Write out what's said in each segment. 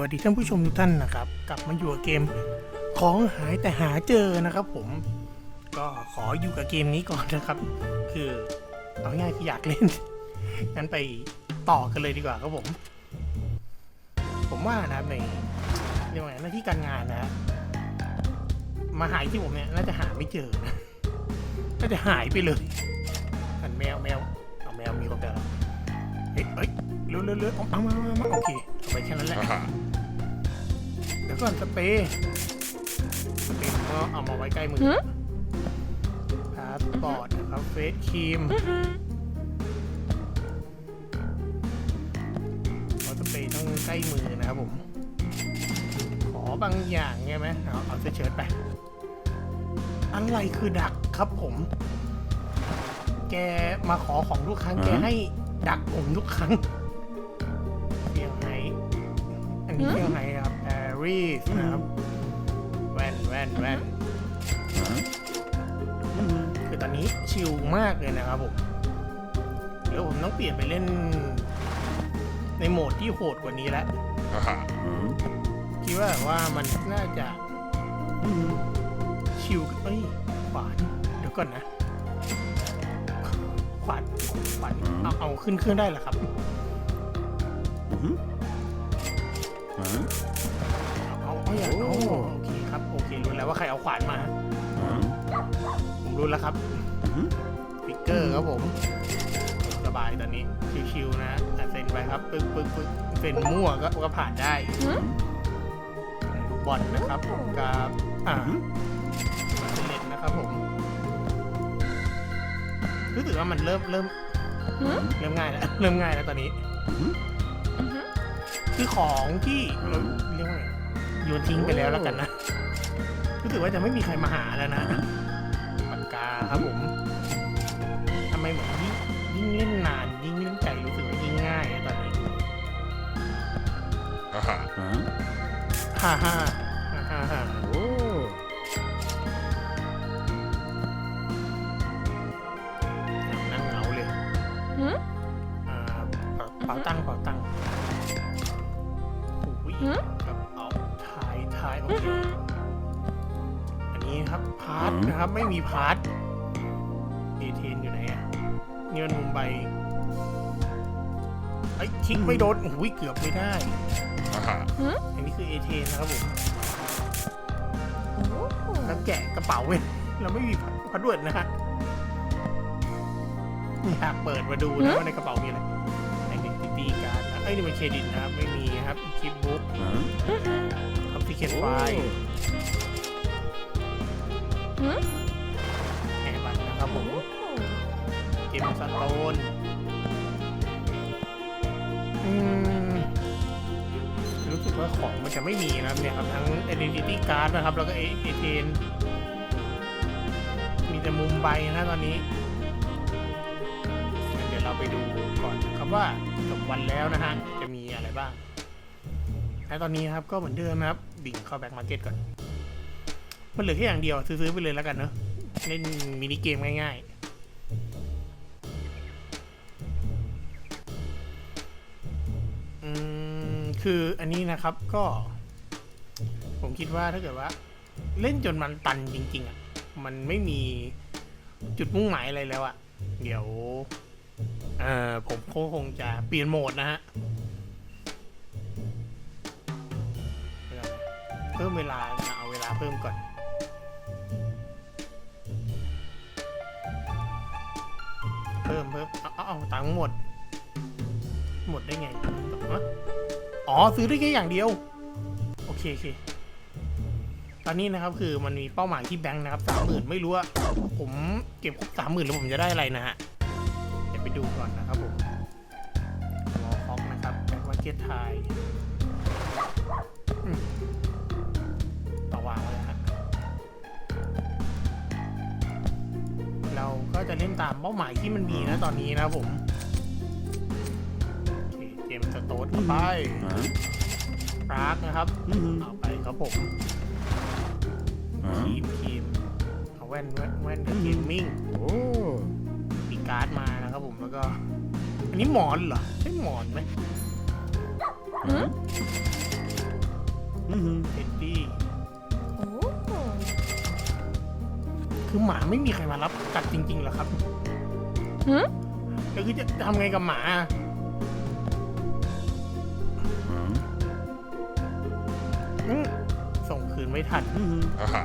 วัสดีท่านผู้ชมทุกท่านนะครับ กลับมาอยู่กับเกมของหายแต่หาเจอนะครับ ผม ก็ขออยู่กับเกมนี้ก่อนนะครับ คือเอาง่ายๆคืออยากเล่นงั้นไปต่อกันเลยดีกว่าครับผม ผมว่านะในเรียกว่าไงหน้าที่การงานนะฮะมาหายที่ผมเนี่ยน่าจะหาไม่เจอนะน่าจะหายไปเลยอันแมวแมวเอาแมวมีคนเดียวเฮ้ยเฮ้ยเร็วเร็วเร็วเอาเอามาเอามาโอเคเอาไปแค่นั้นแหละ เดี๋ยวก่อนสเปรย์สเปรย์ผมก็เอามาไว้ใกล้มือพาสปอร์ตนะครับเฟสครีมเอาสเปรย์ต้องใกล้มือนะครับผม ขอบางอย่างใช่ไหมเอาเอาเสื้อเชิ้ตไป อะไรคือดักครับผม แกมาขอของทุกครั้ง แกให้ดักผมทุกครั้งเพียงไงอันนี้เที่ยวไหนค รับปารีสนะครับ แว่นแว่นแว่นคือตอนนี้ชิลมากเลยนะครับผมเดี๋ยวผมต้องเปลี่ยนไปเล่น ในโหมดที่โหดกว่านี้แล้วคิดว่าแบบว่ามันน่าจะชิลเอ้ยขวานเดี๋ยวก่อนนะขวานขวานเอาเอาขึ้นเครื่องได้เหรอครับ วว่าใครเอาขวานมา ผมรู้แล้วครับฟิกเกอร์ครับผม สบายตอนนี้ ชิวๆนะอะเซ็นไปครับปึ๊กปึ๊กปึ๊กเซ็นมั่วก็ก็ผ่านได้บอลนะครับกับอ่าเล่นนะครับผม รู้สึกว่ามันเริ่มเริ่ม เริ่มง่ายแล้วเริ่มง่ายแล้วตอนนี้ คือของที่เราเรียกว่าไงโยนทิ้งไปแล้วแล้วกันนะ รู้สึกว่าจะไม่มีใครมาหาแล้วนะปากกาครับผมทำไมเหมือนยิ่งยิ่งเล่นนานยิ่งเล่นใจรู้สึกว่ายิ่งง่ายอะตอนนี้ฮ่าฮ่าฮ่าฮ่าฮ่านั่งเหงาเลยอ่าเป๋าตังค์เป๋าตังค์โอ้ยกระเป๋าถ่ายถ่ายโอเคอันนี้ ครับพาร์ทนะครับไม่มีพาร์ทเอเทนอยู่ไหนอะนี่มันมุมไบไอ้ยคลิกไม่โดนโอ้ยเกือบไม่ได้อันนี้คือเอเทนนะครับผมแล้วแกะกระเป๋าเว้ยเราไม่มีพาสเวิร์ดนะฮะอยากเปิดมาดูนะว่าในกระเป๋ามีอะไรไอเดนติตี้การ์ดนะไอ้ยนี่มันเครดิตนะครับ ไม่มีครับคลิปบุ๊กคอมพิเคทไฟล์ แอร์บัตรนะครับผมเกมสโตนอืมรู้สึกว่าของมันจะไม่มีนะครับเนี่ยครับทั้ง Identity Card นะครับ แล้วก็เอเทนมีแต่มุมใบนะตอนนี้ เดี๋ยวเราไปดูก่อนครับว่าจบวันแล้วนะฮะ จะมีอะไรบ้างและตอนนี้ครับก็เหมือนเดิมนะครับ ดิ่งเข้าแบ็กมาร์เก็ตก่อน มันเหลือแค่อย่างเดียว ซื้อๆไปเลยแล้วกันเนอะเล่นมินิเกมง่ายๆ อืม คืออันนี้นะครับก็ ผมคิดว่าถ้าเกิดว่า เล่นจนมันตันจริง ๆอะ มันไม่มีจุดมุ่งหมายอะไรแล้วอะ เดี๋ยว เอ่อ ผมก็คงจะเปลี่ยนโหมดนะฮะเพิ่มเวลานะเอาเวลาเพิ่มก่อน พิ่มเพิ่มเอาเอาตังค์หมด หมดได้ไงอ๋อซื้อได้แค่อย่างเดียว โอเคโอเคตอนนี้นะครับคือมันมีเป้าหมายที่แบงค์นะครับสามหมื่นไม่รู้ว่าผมเก็บครบสามหมื่นแล้วผมจะได้อะไรนะฮะเดี๋ยวไปดูก่อนนะครับผมมอคอกนะครับแบ็คมาร์เก็ตไทย จะเล่นตามเป้าหมายที่มันมีนะตอนนี้นะครับผมโอเคเจมส์สโตนเข้าไปปรากนะครับเอาไปครับผมคีมคีมเอาแว่นแว่นแว่นกับเกมมิ่งมีการ์ดมานะครับผมแล้วก็ อันนี้หมอนเหรอใช่หมอนไหม Mhm. เท็ดดี้ คือหมาไม่มีใครมารับกัดจริงๆเหรอครับหืมแล้วคือจะทำไงกับหมา Mhm. อืมส่งคืนไม่ทัน Mhm. Haha.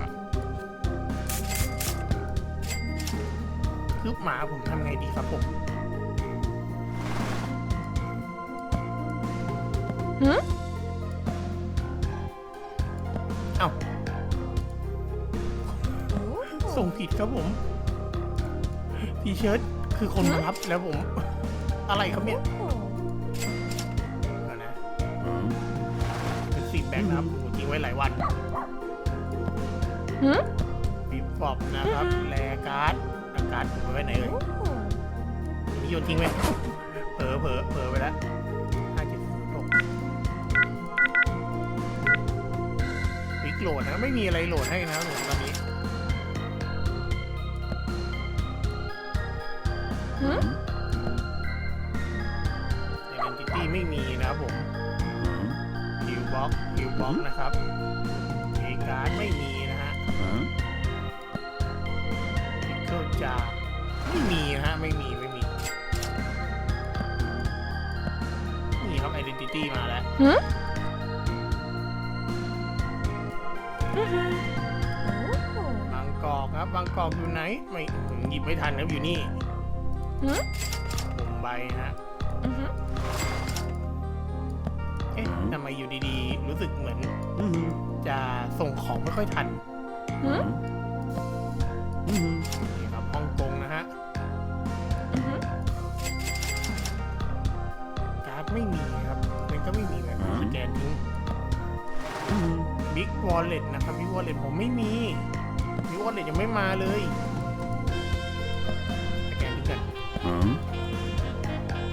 คือหมาผมทำไงดีครับผม หืม ครับผม ทีเชิร์ตคือคนมารับแล้วผม อะไรครับเนี่ยเอานะ Mhm. เป็นสีแบงค์นะครับโอ้โหทิ้งไว้หลายวันหืม ปีบอบนะครับ แลการ์ดอาการ์ดผมไว้ไหนเอ่ยโอ้นี่โยนทิ้งไว้เผลอเผลอเผลอไปแล้วห้าเจ็ดศูนย์หกวิกโหลดนะ ไม่มีอะไรโหลดให้นะครับผมตอนนี้ หืม Identity ไม่มีนะครับผม Mhm. ฮิวบ็อกฮิวบ็อกนะครับเอการ์ดไม่มีนะฮะ Mhm. พิกเกิลจาไม่มีนะฮะ ไม่มี ไม่มี นี่ครับ Identity มาแล้วหืมโอ้บางกอกครับบางกอกอยู่ไหน ไม่ผมหยิบไม่ทันครับอยู่นี่ หืมมุมไบฮะ อือหือเอ๊ะทำไมอยู่ดีๆ รู้สึกเหมือน Mhm. จะส่งของไม่ค่อยทันหืม Mhm. นี่ครับฮ่องกงนะฮะ อือหือการ์ดไม่มีครับมันก็ไม่มีแบบสแกนทิ้ง Mhm. บิ๊กวอลเล็ตนะครับบิ๊กวอลเล็ตผมไม่มีบิ๊กวอลเล็ตยังไม่มาเลย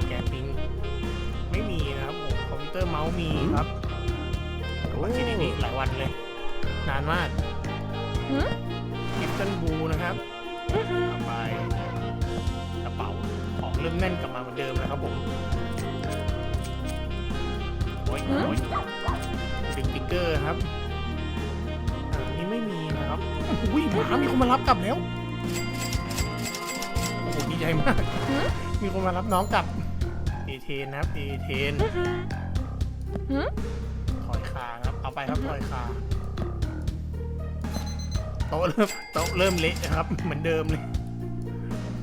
แกนทิ้งไม่มีนะครับผมคอมพิวเตอร์เมาส์มีครับวันที่นี่หลายวันเลย นานมากหืมกิฟตันบูนะครับอือหือต่อไปกระเป๋าของเริ่มแน่นกลับมาเหมือนเดิมแล้วครับผมโอ้ยโอ้ยดึงติ๊กเกอร์ครับอันนี้ไม่มีนะครับอุ้ยหมามีคนมารับกลับแล้วโอ้โห ดีใจมาก มีคนมารับน้องกลับเอเทนนะครับเอเทนอือหือหืมถอยคาครับ เอาไปครับถอยคาโต๊ะเริ่มโต๊ะเริ่มเละนะครับ เหมือนเดิมเลย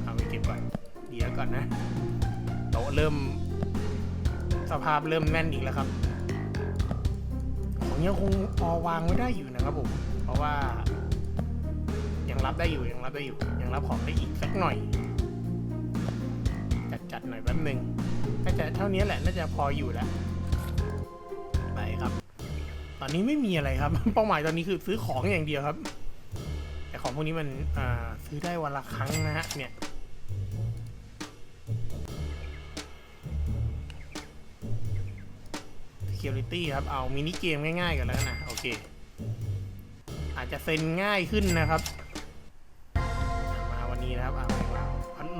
เอาไปเก็บก่อนเดี๋ยวก่อนนะ โต๊ะเริ่ม สภาพเริ่มแน่นอีกแล้วครับ ของยังคงพอวางไว้ได้อยู่นะครับผม เพราะว่า ยังรับได้อยู่ยังรับได้อยู่ยังรับของได้อีกสักหน่อย จัดหน่อยแป๊บหนึ่งน่าจะเท่านี้แหละน่าจะพออยู่แล้วไปครับ ตอนนี้ไม่มีอะไรครับ เป้าหมายตอนนี้คือซื้อของอย่างเดียวครับ แต่ของพวกนี้มันซื้อได้วันละครั้งนะฮะเนี่ย security ครับเอามินิเกมง่ายๆกันแล้วนะ โอเค อาจจะเซ็นง่ายขึ้นนะครับ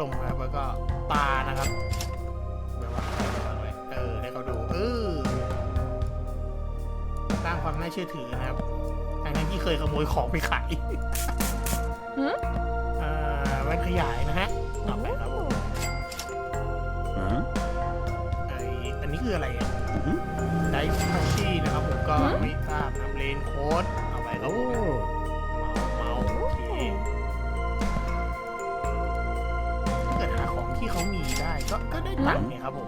างพัดลมครับ แล้วก็ตานะครับแบบว่าเออให้เขาดูเออสร้างความน่าเชื่อถือนะครับทั้งนั้นที่เคยขโมยของไปขายหืมอ่าแว่นขยายนะฮะต่อไปครับผม Mhm. ไออันนี้คืออะไรอะ Mhm. ไดฟ์พัชชี่นะครับผมก็หืมไม่ทราบนะเลนโค้ดเอาไปครับผม ก็ก็ได้ตังค์เนี่ยครับผม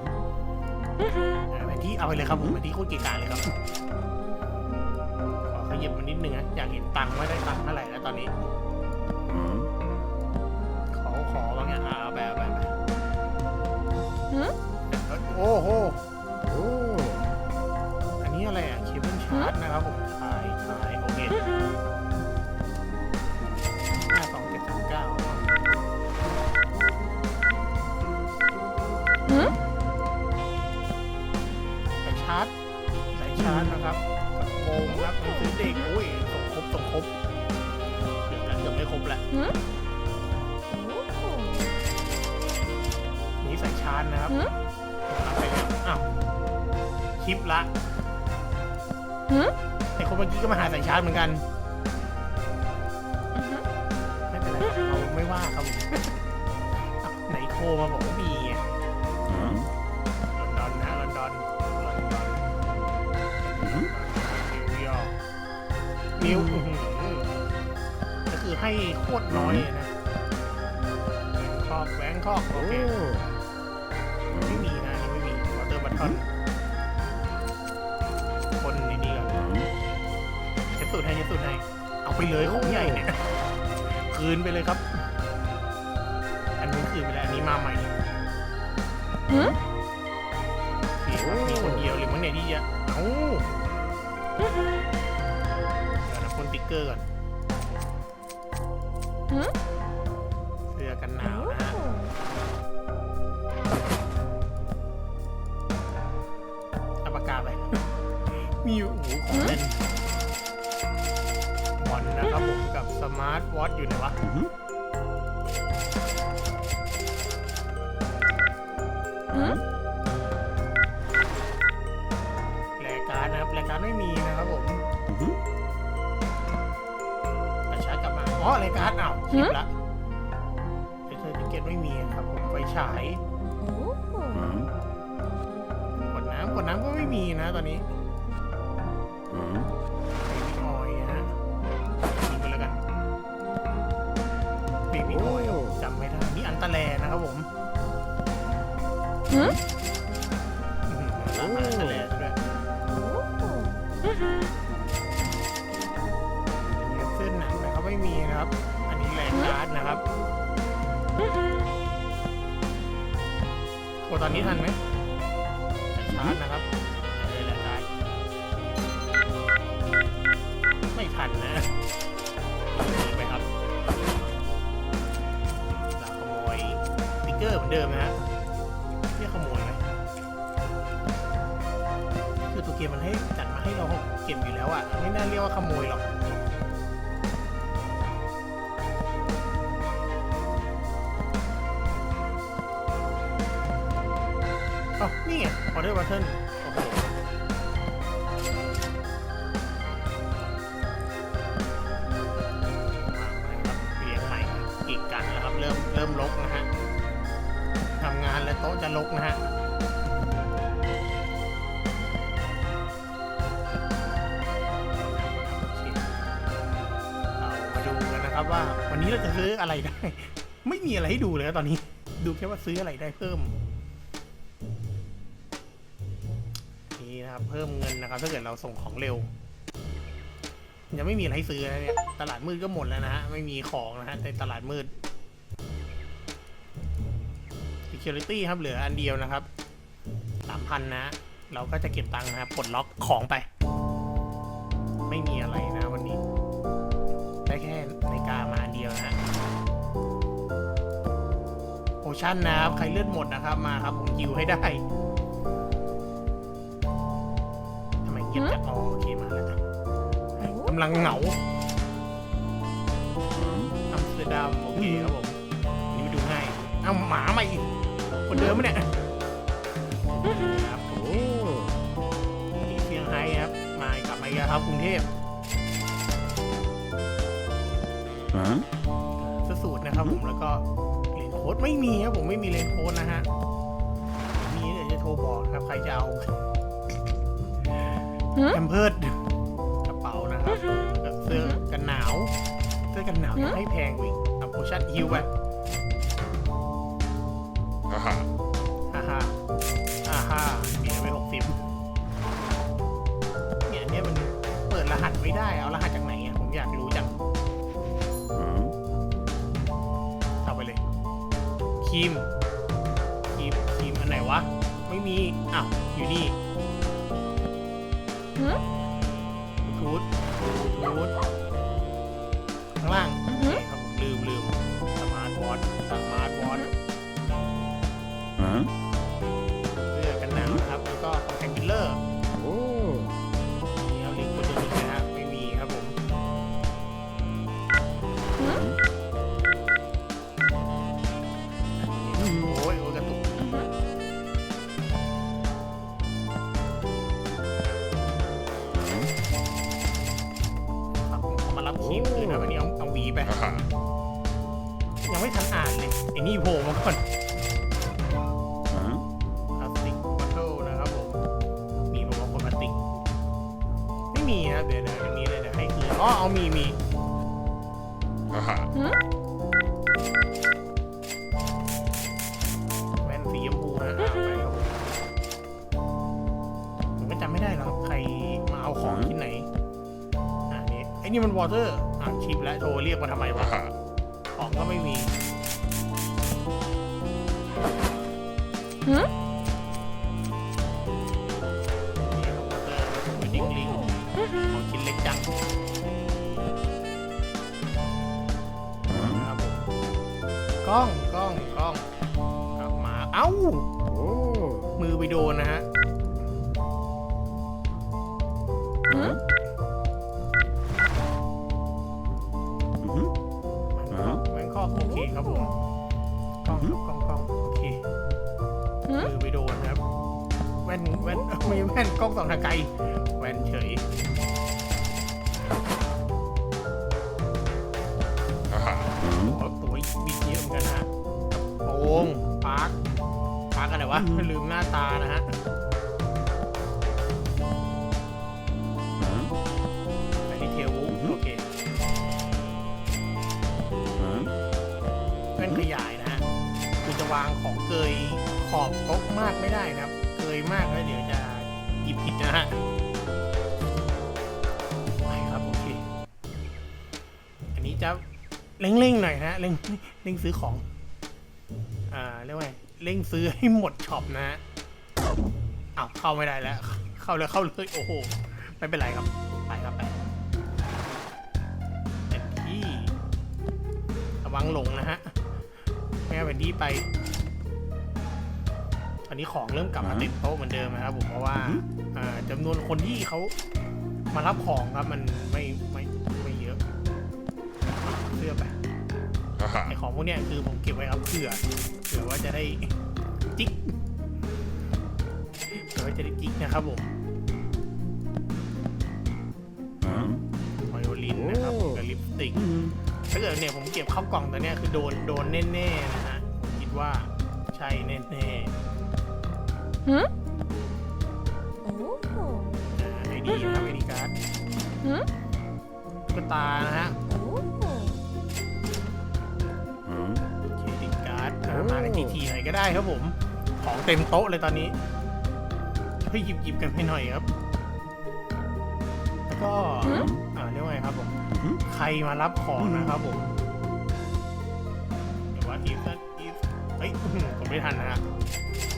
อือหืออ่าแผนที่เอาไปเลยครับผมแผนที่โคตรเกียการเลยครับขอขยับมานิดนึงนะอยากเห็นตังค์ว่าได้ตังค์เท่าไหร่แล้วตอนนี้ Mhm. ขายชาร์จนะครับหืมรับไปแล้วอ้าวคลิปละหืมไอคนเมื่อกี้ก็มาหาสายชาร์จเหมือนกันอือหือไม่เป็นไรครับเราไม่ว่าครับผมอ้าวไหนโทรมาบอกว่ามีอะ Hmm? ลอนดอนนะลอนดอนลอนดอน Mhm. นิวยอร์กนิวอื้อหือก็คือให้โคตรน้อยเลยนะแบงคอกแบงคอกโอเค Oh. มีวอเตอร์บัตทอนคนในนี้ก่อน Hmm? เช็ดสูตรให้เช็ดสูตรให้ เอาไปเลยของใหญ่เนี่ย คืนไปเลยครับ อันนู้นคืนไปแล้ว อันนี้มาใหม่หืมโอเคครับมีคนเดียวหรือมั้งเนี่ยที่จะเอ้าอือหือเดี๋ยวนะคนติ๊กเกอร์ก่อนหืมเสื้อกันหนาวนะ มีอยู่โอ้โหของเล่นบอลนะครับผมกับสมาร์ทวอทอยู่ไหนวะ Mhm. หืมรายการดนะครับรายการดไม่มีนะครับผม Mhm. ไปชาร์จกลับมาอ๋อรายการดอ้าวคลิปละไอเธอติเกตไม่มีครับผมไฟฉายโอ้ Hmm? กดน้ำกดน้ำก็ไม่มีนะตอนนี้ เบบี้ออยล์จำไม่ได้นี่อันตะแลนะครับผมหืมอื้อหือร้านอาหารอันตะแลซะด้วยอือหือเส้นหนังนะครับไม่มีนะครับ อันนี้แรงการ์ดนะครับอือหือโอ้ตอนนี้ทันไหม อร์เหมือนเดิมนะฮะเรียกขโมยไหมคือตัวเกมมันให้จัดมาให้เราเก็บอยู่แล้วอะไม่น่าเรียกว่าขโมยหรอกอ๋อนี่ไงออเดอร์บัตเทิล ต๊ะจะลกนะฮะมาดูกันนะครับว่าวันนี้เราจะซื้ออะไรได้ ไม่มีอะไรให้ดูเลยนะตอนนี้ ดูแค่ว่าซื้ออะไรได้เพิ่มนี่นะครับเพิ่มเงินนะครับ ถ้าเกิดเราส่งของเร็วยังไม่มีอะไรให้ซื้อนะเนี่ยตลาดมืดก็หมดแล้วนะฮะไม่มีของนะฮะในตลาดมืด security ครับเหลืออันเดียวนะครับสามพันนะ เราก็จะเก็บตังค์นะครับปลดล็อกของไป ไม่มีอะไรนะวันนี้ ได้แค่นาฬิกามาอันเดียวนะฮะโอชั่นนะครับ ใครเลือดหมดนะครับมาครับ ผมยิวให้ได้ทำไมเงียบจังอ๋อโอเคมาแล้วจ้ะกำลังเหงา Hmm? อัมสเตอร์ดัมโอเคครับผมอันนี่ไปดูง่าย เอ้าหมามาอีก คนเดิมไหมเนี่ยครับผม Oh. ที่เซี่ยงไฮ้ครับ มากลับมาอีกแล้วครับกรุงเทพ Huh? สสูตรนะครับผมแล้วก็เลนโค้ดไม่มีครับผมไม่มีเลนโค้ดนะฮะมีเดี๋ยวจะโทรบอกนะครับใครจะเอาหืมแอมเพิร์ดกระเป๋านะครับแล้วก็เสื้อกันหนาว เสื้อกันหนาวยังให้แพงกว่าอีกเอาโพชั่นฮิวไป Haha. ฮ่าฮ่าฮ่าฮ่าเมียไปหกสิบเนี่ยอันเนี่ยมันเปิดรหัสไม่ได้ เอารหัสจากไหนอะผมอยากรู้จัง Hmm? เอาไปเลยครีมครีมครีมอันไหนวะ ไม่มี อ้าว อยู่นี่ ยังไม่ทันอ่านเลยไอ้นี่โผล่มาก่อน ร์ไปดิ้งลิงของชิ้นเล็กจังอืมครับผมกล้องกล้องกล้องกลับมาเอ้าโอ้มือไปโดนนะฮะอืมอืมแมงคอกแมงคอกโอเคครับผมกล้องครับกล้องกล้องโอเคหืมมือไปโดนครับแว่นแว่นไม่ใช่แว่นกล้องส่องทางไกล แว่นเฉยอ่าฮะอืมโอ้ตัวบิดเยอะเหมือนกันนะฮะกระโปรงปาร์คปาร์คอะไรวะ ลืมหน้าตานะฮะอืมไปที่เทลวูโอเคอืมแว่นขยายนะฮะคือจะวางของเกยขอบโต๊ะมากไม่ได้นะครับ เกยมากแล้วเดี๋ยวจะหยิบผิดนะฮะ จะเร่งๆหน่อยนะฮะเร่งเร่งซื้อของ อ่าเรียกว่าไงเร่งซื้อให้หมดช็อปนะฮะอ้าวเข้าไม่ได้แล้ว เข้าเลยเข้าเลยโอ้โหไม่เป็นไรครับไปครับไปเต็มที่ระวังหลงนะฮะแม่วันนี้ไปตอนนี้ของเริ่มกลับมาเต็มโต๊ะเหมือนเดิมนะครับผมเพราะว่าอ่าจำนวนคนที่เขามารับของครับมันไม่ไม่ไม่เยอะ เสื้อไปอ่าฮะไอของพวกเนี้ยคือผมเก็บไว้ครับเผื่อเผื่อว่าจะได้จิกเผื่อว่าจะได้จิกนะครับผมอืมไวโอลินนะครับกับลิปสติกอืมถ้าเกิดเนี่ยผมเก็บเข้ากล่องตัวเนี้ยคือโดนโดนแน่ๆนะฮะผมคิดว่าใช่แน่หืมโอ้ๆไอดีนะครับไอดีการ์ดหืมตุ๊กตานะฮะ มากันทีๆหน่อยก็ได้ครับผม ของเต็มโต๊ะเลยตอนนี้เฮ้ยหยิบหยิบกันไปหน่อยครับ แล้วก็อ่าเรียกว่าไงครับผมอืมใครมารับของนะครับผมเดี๋ยวว่าอีฟอีฟเฮ้ยอื้อหือผมไม่ทันนะฮะ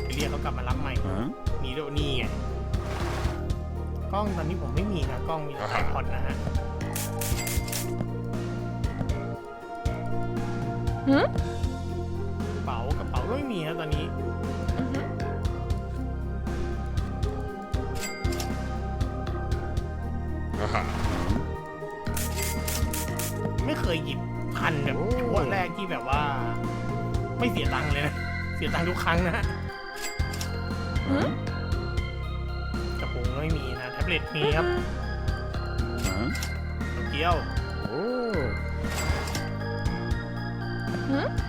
ไปเรียกเขากลับมารับใหม่อืมมีด้วยนี่ไงกล้องตอนนี้ผมไม่มีนะกล้องมีแต่ไอพอดนะฮะหืมกระเป๋ากระเป๋าก็ไม่มีครับตอนนี้อือหืออ่าฮะไม่เคยหยิบพันแบบช่วงแรกที่แบบว่า ไม่เสียตังค์เลยนะ เสียตังค์ทุกครั้งนะฮะอืมกระโปรงก็ไม่มีนะ แท็บเล็ตมีครับอืมโตเกียว โอ้หืมหืมเ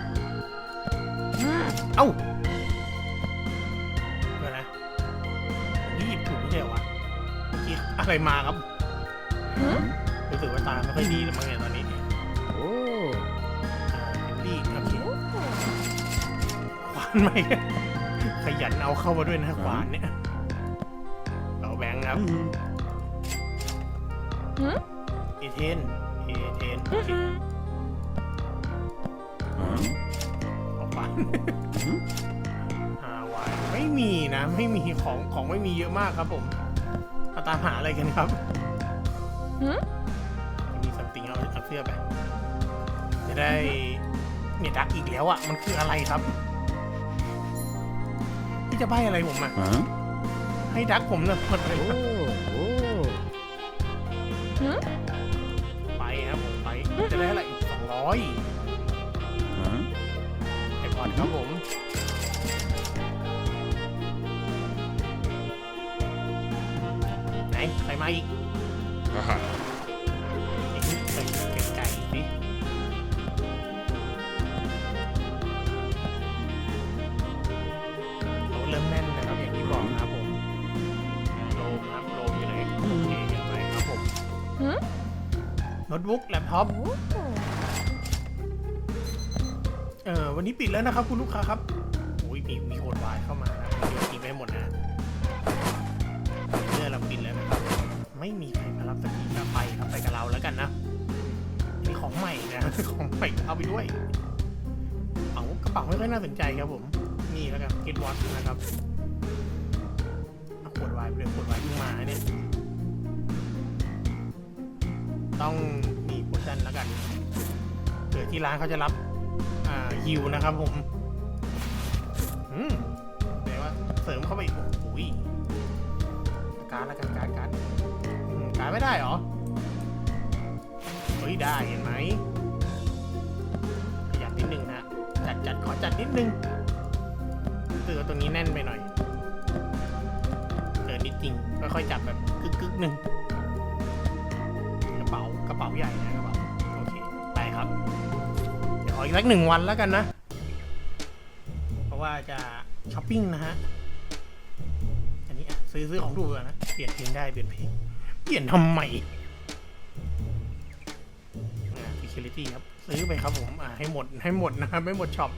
อ้าเดี๋ยวนะผมนี่หยิบถูกไม่ใช่เหรอวะเมื่อกี้อะไรมาครับหืมรู้สึกว่าตาไม่ค่อยดีเลยมั้งเนี่ยตอนนี้โอ้อ่าเป็นดีครับโอ้ขวานไหมขยันเอาเข้ามาด้วยนะขวานเนี่ยเอาแบงค์ครับอืมหืมเอเทนเอเทนโออือเคหืออืมเอา ขวานอืมฮาวายไม่มีนะ ไม่มีของของไม่มีเยอะมากครับผมมาตามหาอะไรกันครับหืมมีสัมติงเอาเอาเสื้อไปจะได้เนี่ยดักอีกแล้วอะ มันคืออะไรครับพี่จะใบอะไรผมอะอืมให้ดักผมเลยหมดเลยโอ้โอ้หืมไปครับผมไปจะได้อะไรอีกสองร้อยอืมไอพอดครับผม ใส่ใส่โลเริ่มแน่นนะครับอย่างที่บอกนะครับผมอ่าโลครับโลอยู่ไหนโอเคเดี๋ไปครับผมโน้ตบุ๊กแล็ปท็อป เออวันนี้ปิดแล้วนะครับคุณลูกค้าครับ ไม่มีใครมารับสักทีก็ไปครับไปกับเราแล้วกันนะนี่ของใหม่นะของใหม่เอาไปด้วยเอากระเป๋าไม่ค่อยน่าสนใจครับผมนี่แล้วกันกินวอตนะครับเอาขวดไวน์ไปเลยขวดไวน์เพิ่งมาเนี่ยต้องมีโปรโมชั่นแล้วกันเผื่อที่ร้านเขาจะรับอ่าฮิวนะครับผมอืมแต่ว่าเสริมเข้าไปอีกโอ้ยการดละกันการดการ ดอืมการดไม่ได้หรอ เฮ้ยได้เห็นไหมขยับนิดนึงนะ จัดจัดขอจัดนิดนึงรู้สึกว่าตัวนี้แน่นไปหน่อยเกินนิดจริงค่อยๆจับแบบกึกกึกหนึ่งกระเป๋ากระเป๋าใหญ่นะกระเป๋าโอเคไปครับ เดี๋ยวขออีกสักหนึ่งวันแล้วกันนะ เพราะว่าจะช้อปปิ้งนะฮะอันนี้ซื้อซื้อของถูกก่อนนะเปลี่ยนเพลงได้เปลี่ยนเพลง เปลี่ยนทำไมอ่า security ครับ ซื้อไปครับผม อ่า ให้หมด ให้หมดนะครับไม่หมดช็อป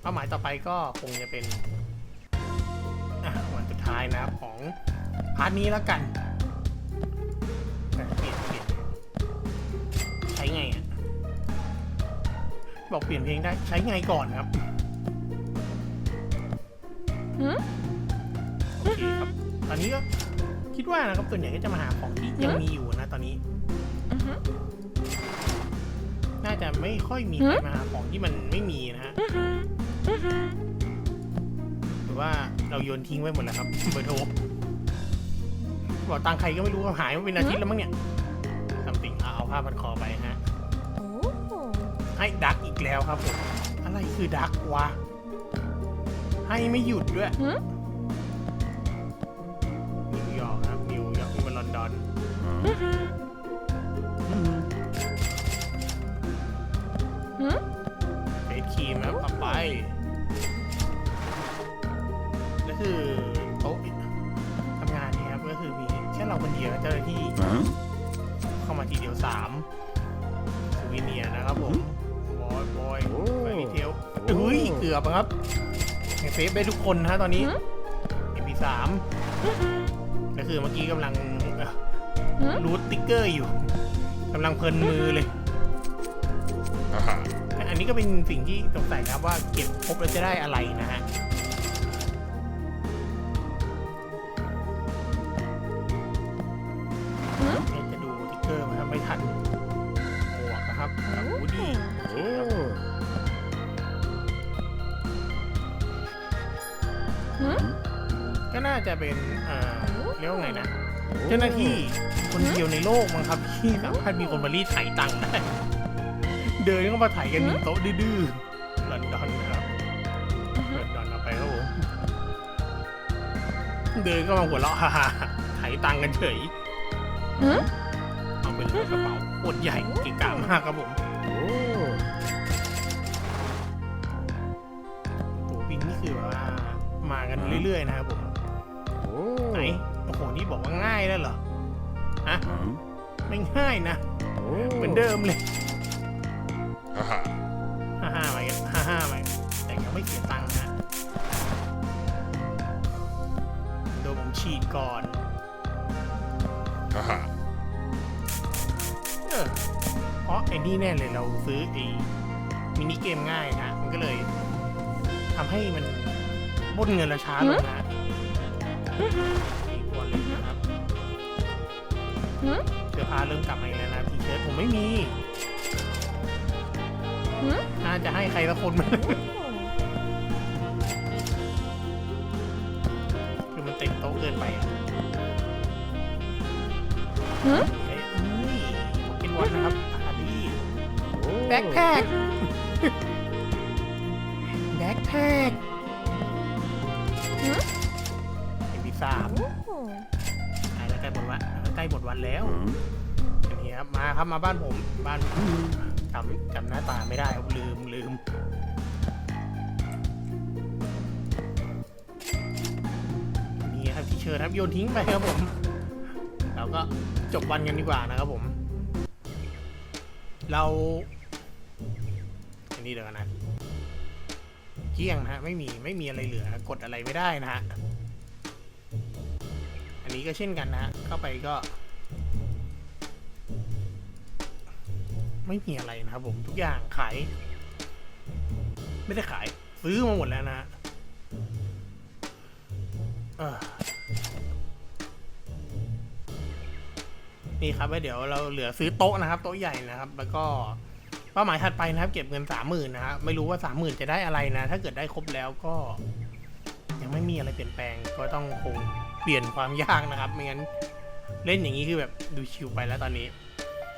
เป้าหมายต่อไปก็คงจะเป็น อะวันสุดท้ายนะครับของพาร์ทนี้แล้วกันอะเปลี่ยนเปลี่ยนใช้ไงอะ บอกเปลี่ยนเพลงได้ ใช้ไงก่อนครับหืมโอเคครับ ตอนนี้ก็ คิดว่านะครับส่วนใหญ่ก็จะมาหาของที่ยังมีอยู่นะตอนนี้ อือหือน่าจะไม่ค่อยมีหืใครมมาหาของที่มันไม่มีนะฮะอือหืออือหือหรือว่าเราโยนทิ้งไว้หมดแล้วครับเบอร์โทรบอกตังค์ใครก็ไม่รู้ว่าหายมาเป็นอาทิตย์แล้วมั้งเนี่ยซัมติงเอาผ้าพันคอไปฮะ โอ้โหให้ดักอีกแล้วครับผม อะไรคือดักวะ ให้ไม่หยุดด้วยหื เฟสครีมนะครับเอไปแล้วคือโต๊ะทำงานนี้ครับก็คือมีแค่เราคนเดียวเจ้าหน้าที่ เข้ามาทีเดียวสามสวีเนียนะครับผมบอยบอยไปดีเทลเฮ้ยเกือบครับยังเซฟได้ทุกคนนะฮะตอนนี้หืม MP สามก็คือเมื่อกี้กำลัง รูทติ๊กเกอร์อยู่กำลังเพลินมือเลย Haha. อันนี้ก็เป็นสิ่งที่สงสัยนะครับว่าเก็บครบแล้วจะได้อะไรนะฮะหืมเนี่ยจะดูติ๊กเกอร์ไหมครับไม่ทันหมวกนะครับกับวูดดี้โอเคครับ Oh. หืมก็น่าจะเป็น เอ่อ เรียกว่าไงนะ เจ้าหน้าที่คนเดียวในโลกมั้งครับที่สามารถมีคนมารีดไถตังค์ได้เดินเข้ามาไถกันบนโต๊ะดื้อๆลอนดอนนะครับลอนดอนเอาไปครับผมเดินก็มาหัวเราะฮ่าๆไถตังค์กันเฉยหืมเอาไปเลยกระเป๋าโคตรใหญ่เก๋กามากครับผม Oh. โอ้ปิงนี่คือแบบว่ามากันเรื่อยๆนะครับผม Huh? ไม่ง่ายนะ Oh. เหมือนเดิมเลย Haha. ห้าห้าไปกันห้าห้าไปแต่ยังไม่เสียตังค์นะโดนผมฉีดก่อน Haha. เออเพราะไอ้นี่แน่เลยเราซื้อไอ้มินิเกมง่ายนะมันก็เลยทำให้มันบนเงินเราช้าลงนะ หืมเสื้อผ้าเริ่มกลับมาอีกแล้วนะทีเชิร์ตผมไม่มีหืมน่าจะให้ใครสักคนมาโอ้โหคือมันเต็มโต๊ะเกินไปอะหืมเอ้ยนี่ผมกินวันนะครับอาดี Oh. แบ็คแพ็คแบ็คแพ็คหืม เอ็มพีสามโอ้โหใใกล้หมดวันแล้ว Hmm? อันนี้ครับมาครับมาบ้านผมบ้านจำจำหน้าตาไม่ได้ครับลืมลืมนี่ครับที่เชิญครับโยนทิ้งไปครับผมเราเราก็จบวันกันดีกว่านะครับผม เราอันนี้เดี๋ยวกันนะเกลี้ยงนะฮะไม่มีไม่มีอะไรเหลือกดอะไรไม่ได้นะฮะอั นนี้ก็เช่นกันนะ เข้าไปก็ ไม่มีอะไรนะครับผมทุกอย่างขาย ไม่ได้ขาย ซื้อมาหมดแล้วนะนี่ครับเดี๋ยวเราเหลือซื้อโต๊ะนะครับ โต๊ะใหญ่นะครับ แล้วก็เป้าหมายถัดไปนะครับ เก็บเงินสามหมื่นนะฮะไม่รู้ว่าสามหมื่นจะได้อะไรนะ ถ้าเกิดได้ครบแล้วก็ ยังไม่มีอะไรเปลี่ยนแปลงก็ต้องคง เปลี่ยนความยากนะครับ ไม่งั้นเล่นอย่างนี้คือแบบดูชิวไปแล้วตอนนี้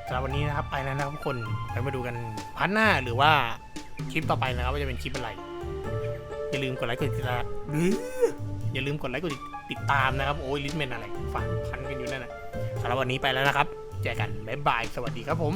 สำหรับวันนี้นะครับไปแล้วนะครับทุกคนไปมาดูกันพันหน้าหรือว่าคลิปต่อไปนะครับว่าจะเป็นคลิปอะไร อย่าลืมกดไลค์กดติดตามออย่าลืมกดไลค์กดติดตามนะครับโอ้ยลิสเมนอะไรฟังพันกันอยู่นั่นนะสำหรับวันนี้ไปแล้วนะครับเจอกันบ๊ายบายสวัสดีครับผม